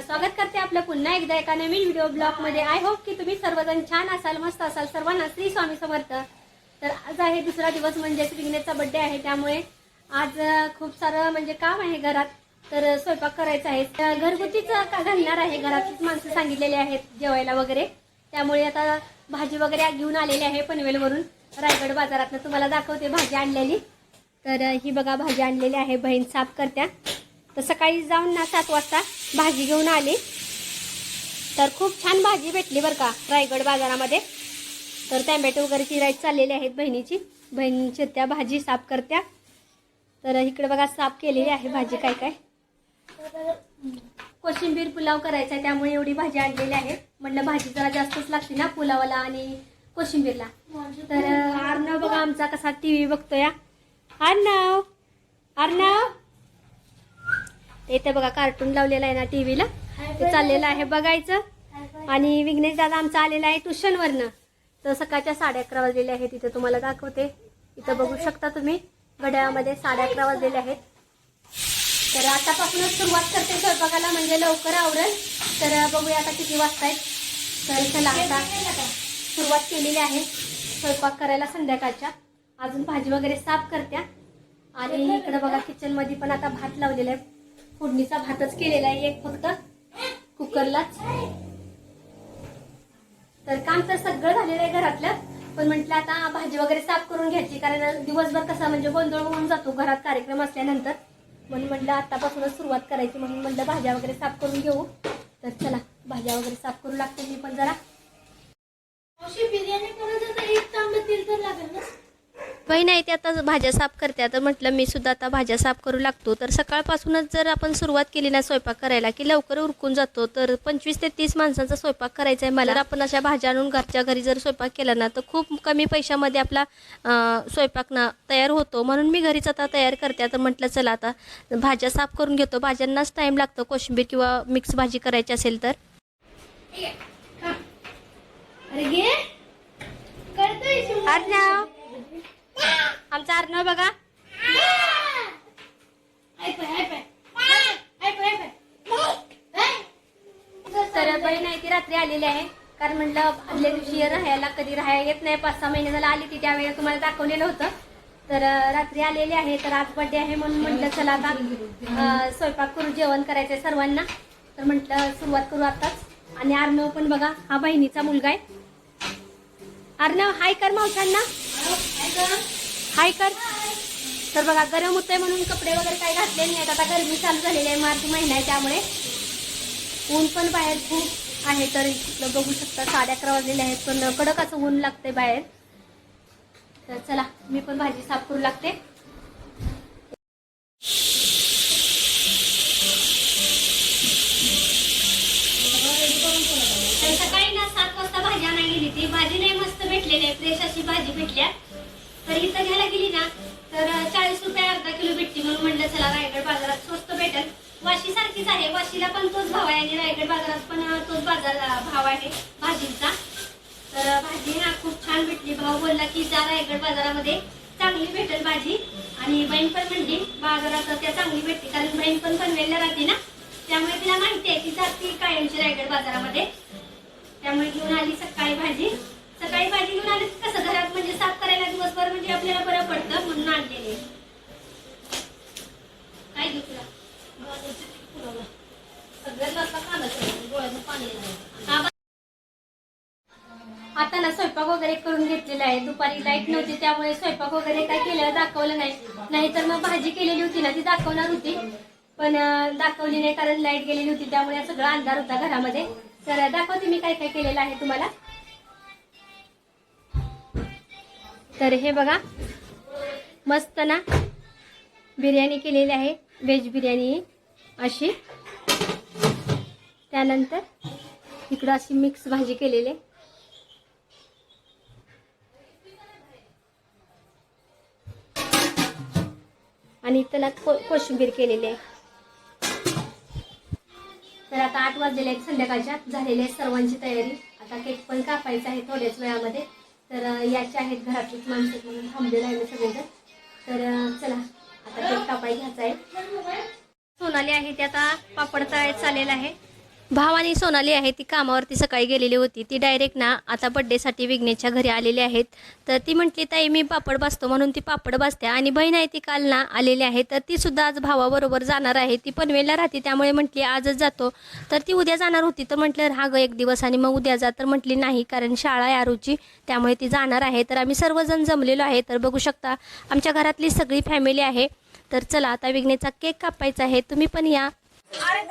स्वागत करते आपलं पुन्हा एकदा एका नवीन व्हिडिओ ब्लॉगमध्ये. आय होप की तुम्ही सर्वजण छान असाल मस्त असाल सर्वांना श्री स्वामी समर्थ. तर आज आहे दुसरा दिवस म्हणजेच विघ्नेशचा बर्थडे आहे त्यामुळे आज खूप सारं म्हणजे काम आहे घरात. तर स्वयंपाक करायचा आहे. तर घरगुतीच का घालणार आहे घरातलीच माणसं सांगितलेली आहेत जेवायला वगैरे. त्यामुळे आता भाजी वगैरे घेऊन आलेली आहे पनवेलवरून. रायगड बाजारातनं तुम्हाला दाखवते भाजी आणलेली. तर ही बघा भाजी आणलेली आहे बहीण साफ करत्या. तर सकाळी जाऊन ना सात वाजता भाजी घेऊन आली. तर खूप छान भाजी भेटली बरं का रायगड बाजारामध्ये. तर टॅमॅटो वगैरे चिरायची चाललेली आहेत बहिणीची. बहीण चिरत्या भाजी साफ करत्या. तर इकडे बघा साफ केलेली आहे भाजी काय काय. कोशिंबीर पुलाव करायचा आहे त्यामुळे एवढी भाजी आणलेली आहे. म्हटलं भाजी जरा जास्तच लागते ना पुलावाला आणि कोशिंबीरला. तर अर्णव बघा आमचा कसा टी व्ही बघतोय. अर्णव अर्णव इथे बघा कार्टून लावलेला आहे ना टीव्हीला ते चाललेलं आहे बघायचं. आणि विघ्नेश दादा आमचा आलेला आहे ट्युशनवरनं. तर सकाळच्या साडे अकरा वाजलेले आहेत इथे तुम्हाला दाखवते. इथं बघू शकता तुम्ही. घड्याळामध्ये साडे अकरा वाजलेले आहेत. तर आतापासूनच सुरुवात करते स्वयंपाकाला म्हणजे लवकर आवडेल तर बघूया आता किती वाजता आहेत तर चला आता सुरुवात केलेली आहे. स्वयंपाक करायला संध्याकाळच्या. अजून भाजी वगैरे साफ करत्या. आणि इकडे बघा किचनमध्ये पण आता भात लावलेला आहे. फोडणीचा भातच केलेला आहे एक फक्त. कुकरलाच. तर काम तर सगळं झालेलं आहे घरातलं. पण म्हटलं आता भाजी वगैरे साफ करून घ्यायची कारण दिवसभर कसा म्हणजे गोंधळ होऊन जातो घरात कार्यक्रम असल्यानंतर. म्हणून म्हटलं आतापासूनच सुरुवात करायची म्हणून म्हटलं भाज्या वगैरे साफ करून घेऊ. तर चला भाज्या वगैरे साफ करू लागते मी पण जरा. बिर्याणी करत होता एक तांबे तेल तर लागेल ना बहीण आहे ते आता भाज्या साफ करते. तर म्हटलं मी सुद्धा आता भाज्या साफ करू लागतो. तर सकाळपासूनच जर आपण सुरुवात केली ना स्वयंपाक करायला की लवकर उरकून जातो तर पंचवीस ते तीस माणसांचा स्वयंपाक करायचा आहे. मला तर आपण अशा भाज्या आणून घरच्या घरी जर स्वयंपाक केला ना तर खूप कमी पैशामध्ये आपला स्वयंपाक ना तयार होतो. म्हणून मी घरीच आता तयार करते. तर म्हटलं चला आता भाज्या साफ करून घेतो. भाज्यांनाच टाईम लागतो. कोशिंबीर किंवा मिक्स भाजी करायची असेल तर. अर्णव आमचा अर्णव बघा. हाय पाय, तर बहीण आहे ती रात्री आलेली आहे. कारण म्हटलं आदल्या दिवशी राहायला कधी राहायला येत नाही. पाच सहा महिने झाला आली ती त्यावेळेला तुम्हाला दाखवलेलं होतं. तर रात्री आलेली आहे तर आज बर्थडे आहे म्हणून म्हटलं चला आता स्वयंपाक करू जेवण करायचंय सर्वांना. तर म्हटलं सुरुवात करू आताच. आणि अर्णव पण बघा हा बहिणीचा मुलगा आहे. अर्णव हाय कर मावशांना. हाय कर तर बघा गरम होतंय म्हणून कपडे वगैरे काही घातले नाही आहेत आता गरमी चालू झालेली आहे मार्च महिना आहे त्यामुळे. ऊन पण बाहेर खूप आहे तर इथलं बघू शकता साडे अकरा वाजलेले आहेत पण कडक असं ऊन लागते बाहेर. तर चला मी पण भाजी साफ करू लागते. सकाळी ना सात वाजता भाजी नाही गेली ती. भाजी नाही मस्त भेटलेली आहे फ्रेश अशी भाजी भेटल्या तर इथं घ्यायला गेली ना तर चाळीस रुपये अर्धा किलो भेटते म्हणून म्हणलं चला रायगड बाजारात स्वस्त भेटेल. वाशी सारखीच आहे. वाशीला पण तोच भाव आहे आणि रायगड बाजारात पण तोच बाजार भाव आहे भाजींचा. तर भाजी ना खूप छान भेटली. भाव बोलला की जा रायगड बाजारामध्ये चांगली भेटेल भाजी. आणि बहीण पण म्हणली बाजारात त्या चांगली भेटते कारण बहीण पण पनवेलला राहते ना त्यामुळे तिला माहिती आहे की जाते कायमची रायगड बाजारामध्ये. त्यामुळे घेऊन आली सकाळी भाजी. सकाळी भाजी घेऊन आली ते आपल्याला बरं पडतं म्हणून आणलेले. काय घेऊ आता ना स्वयंपाक वगैरे करून घेतलेला आहे. दुपारी लाइट नव्हती त्यामुळे स्वयंपाक वगैरे काय केलं दाखवलं नाही. नाहीतर मग भाजी केलेली होती ना ती दाखवणार होती. पण दाखवली नाही कारण लाइट गेलेली होती त्यामुळे सगळा अंधार होता घरामध्ये. तर दाखवते मी काय काय केलेलं आहे तुम्हाला. तर हे बघा मस्त ना बिर्याणी केलेली आहे व्हेज बिर्याणी अशी. त्यानंतर इकडं अशी मिक्स भाजी केलेली आहे. आणि त्याला को कोशिंबीर केलेली आहे. तर आता आठ वाजलेले आहेत संध्याकाळच्या झालेली आहे सर्वांची तयारी. आता केक पण कापायचा आहे थोड्याच वेळामध्ये. तर याचे आहेत घरातलीच माणसं म्हणून थांबलेलं आहे मी सगळेजण. तर चला आता केक कापाय घ्यायचा आहे. सोनाली आहे ते आता पापड तळायचं चाललेलं आहे. भावानी सोनाली आहे ती कामावरती सकाळी गेलेली होती. ती डायरेक्ट ना आता बड्डेसाठी विघ्नेशच्या घरी आलेली आहेत. तर ती म्हटली ताई मी पापड भाजतो म्हणून ती पापड भाजते आणि बहीण आहे ती काल ना आलेली आहे. तर ती सुद्धा आज भावाबरोबर जाणार आहे. ती पनवेलला राहते त्यामुळे म्हटली आजच जातो. तर ती उद्या जाणार होती. तर म्हटलं हा ग एक दिवस आणि मग उद्या जा. तर म्हटली नाही कारण शाळा आहे आरूची त्यामुळे ती जाणार आहे. तर आम्ही सर्वजण जमलेलो आहे. तर बघू शकता आमच्या घरातली सगळी फॅमिली आहे. तर चला आता विघ्नेचा केक कापायचा आहे. तुम्ही पण या. सॉरी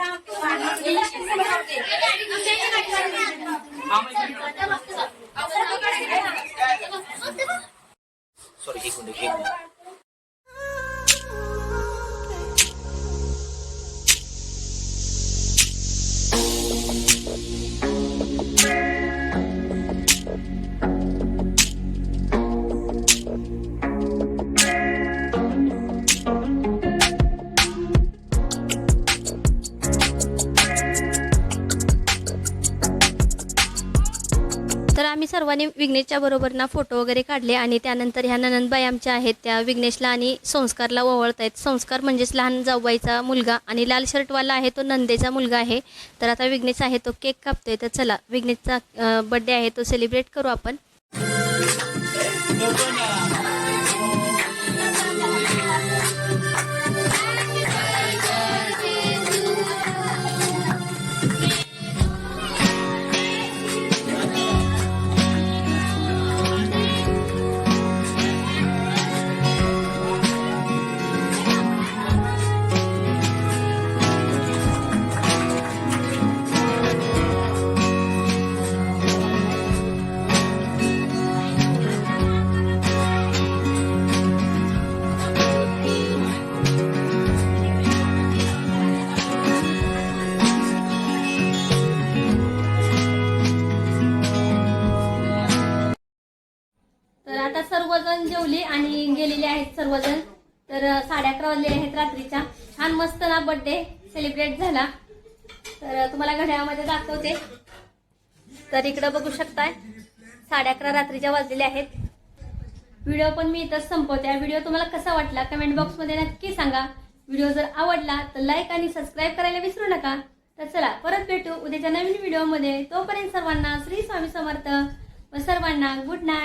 तर आम्ही सर्वांनी विघ्नेशच्या बरोबर ना फोटो वगैरे काढले आणि त्यानंतर ह्या ननंदबाई आमच्या आहेत त्या विघ्नेशला आणि संस्कारला ओवळत आहेत संस्कार म्हणजेच लहान जाऊबाईचा मुलगा आणि लाल शर्टवाला आहे तो नंदेचा मुलगा आहे. तर आता विघ्नेश आहे तो केक कापतोय. तर चला विघ्नेशचा बड्डे आहे तो सेलिब्रेट करू आपण. आता सर्वजण जेवली आणि गेलेले आहेत सर्वजण. तर साडे अकरा वाजले आहेत रात्रीच्या. छान मस्त ना बर्थडे सेलिब्रेट झाला. तर तुम्हाला घड्याळामध्ये दाखवते. तर इकडं बघू शकताय. साडे अकरा रात्रीच्या वाजलेल्या आहेत. व्हिडिओ पण मी इथंच संपवते. व्हिडिओ तुम्हाला कसा वाटला कमेंट बॉक्समध्ये नक्की सांगा. व्हिडिओ जर आवडला तर लाईक आणि सबस्क्राईब करायला विसरू नका. तर चला परत भेटू उद्याच्या नवीन व्हिडिओमध्ये. तोपर्यंत सर्वांना श्री स्वामी समर्थ व सर्वांना गुड नाईट